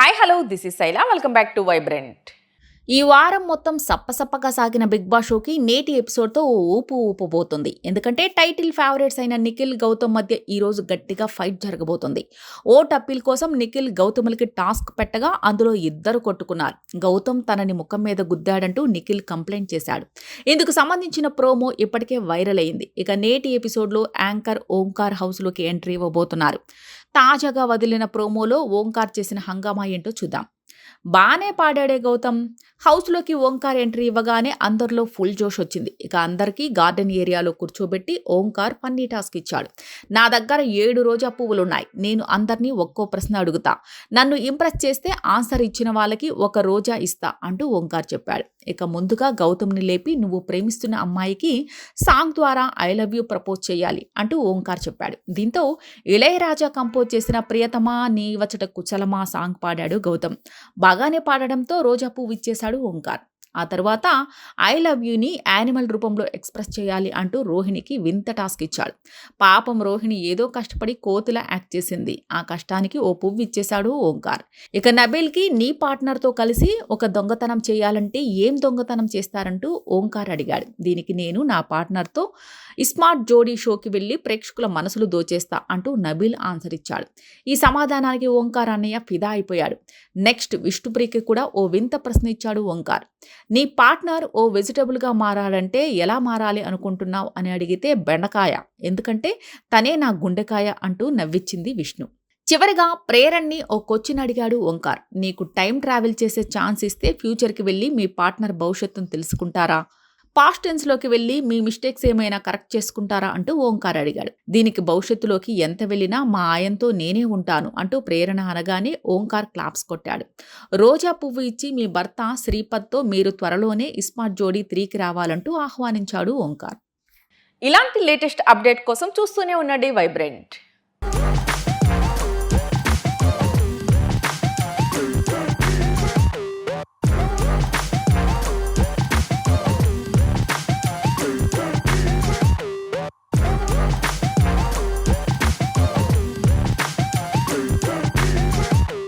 Hi, hello, this is Saila. Welcome back to Vibrant. ఈ వారం మొత్తం సప్పసప్పగా సాగిన బిగ్ బాస్ షోకి నేటి ఎపిసోడ్తో ఓ ఊపు ఊపబోతుంది. ఎందుకంటే టైటిల్ ఫేవరెట్స్ అయిన నిఖిల్ గౌతమ్ మధ్య ఈరోజు గట్టిగా ఫైట్ జరగబోతుంది. ఓట్ అప్పీల్ కోసం నిఖిల్ గౌతములకి టాస్క్ పెట్టగా అందులో ఇద్దరు కొట్టుకున్నారు. గౌతమ్ తనని ముఖం మీద గుద్దాడంటూ నిఖిల్ కంప్లైంట్ చేశాడు. ఇందుకు సంబంధించిన ప్రోమో ఇప్పటికే వైరల్ అయింది. ఇక నేటి ఎపిసోడ్లో యాంకర్ ఓంకార్ హౌస్లోకి ఎంట్రీ ఇవ్వబోతున్నారు. తాజాగా వదిలిన ప్రోమోలో ఓంకార్ చేసిన హంగామా ఏంటో చూద్దాం. బాగానే పాడాడే గౌతమ్. హౌస్లోకి ఓంకార్ ఎంట్రీ ఇవ్వగానే అందరిలో ఫుల్ జోష్ వచ్చింది. ఇక అందరికీ గార్డెన్ ఏరియాలో కూర్చోబెట్టి ఓంకార్ ఫన్నీ టాస్క్ ఇచ్చాడు. నా దగ్గర ఏడు రోజా పువ్వులున్నాయి. నేను అందరినీ ఒక్కో ప్రశ్న అడుగుతా. నన్ను ఇంప్రెస్ చేస్తే ఆన్సర్ ఇచ్చిన వాళ్ళకి ఒక రోజా ఇస్తా అంటూ ఓంకార్ చెప్పాడు. ఇక ముందుగా గౌతమ్ని లేపి నువ్వు ప్రేమిస్తున్న అమ్మాయికి సాంగ్ ద్వారా ఐ లవ్ యూ ప్రపోజ్ చేయాలి అంటూ ఓంకార్ చెప్పాడు. దీంతో ఇళయరాజా కంపోజ్ చేసిన ప్రియతమా నీ వచ్చట కుచలమా సాంగ్ పాడాడు గౌతమ్. బాగానే పాడడంతో రోజా పువ్వు ఇచ్చేశాడు ఓంకార్. ఆ తర్వాత ఐ లవ్ యూని యానిమల్ రూపంలో ఎక్స్ప్రెస్ చేయాలి అంటూ రోహిణికి వింత టాస్క్ ఇచ్చాడు. పాపం రోహిణి ఏదో కష్టపడి కోతిలా యాక్ట్ చేసింది. ఆ కష్టానికి ఓ పువ్వు ఇచ్చేశాడు ఓంకార్. ఇక నబీల్కి నీ పార్ట్నర్తో కలిసి ఒక దొంగతనం చేయాలంటే ఏం దొంగతనం చేస్తారంటూ ఓంకార్ అడిగాడు. దీనికి నేను నా పార్ట్నర్తో స్మార్ట్ జోడీ షోకి వెళ్ళి ప్రేక్షకుల మనసులు దోచేస్తా అంటూ నబీల్ ఆన్సర్ ఇచ్చాడు. ఈ సమాధానానికి ఓంకార్ అన్నయ్య ఫిదా అయిపోయాడు. నెక్స్ట్ విష్ణుప్రియకి కూడా ఓ వింత ప్రశ్న ఇచ్చాడు ఓంకార్. నీ పార్ట్నర్ ఓ వెజిటబుల్గా మారాలంటే ఎలా మారాలి అనుకుంటున్నావు అని అడిగితే బెండకాయ. ఎందుకంటే తనే నా గుండెకాయ అంటూ నవ్విచ్చింది విష్ణు. చివరిగా ప్రేరణ్ని ఓ క్వశ్చన్ అడిగాడు ఓంకార్. నీకు టైం ట్రావెల్ చేసే ఛాన్స్ ఇస్తే ఫ్యూచర్కి వెళ్ళి మీ పార్ట్నర్ భవిష్యత్తును తెలుసుకుంటారా? పాస్ట్ టెన్స్లోకి వెళ్ళి మీ మిస్టేక్స్ ఏమైనా కరెక్ట్ చేసుకుంటారా అంటూ ఓంకార్ అడిగాడు. దీనికి భవిష్యత్తులోకి ఎంత వెళ్ళినా మా ఆయంతో నేనే ఉంటాను అంటూ ప్రేరణ అనగానే ఓంకార్ క్లాప్స్ కొట్టాడు. రోజా పువ్వు ఇచ్చి మీ భర్త శ్రీపద్తో మీరు త్వరలోనే ఇస్మార్ట్ జోడీ త్రీకి రావాలంటూ ఆహ్వానించాడు ఓంకార్. ఇలాంటి లేటెస్ట్ అప్డేట్ కోసం చూస్తూనే ఉండండి వైబ్రెంట్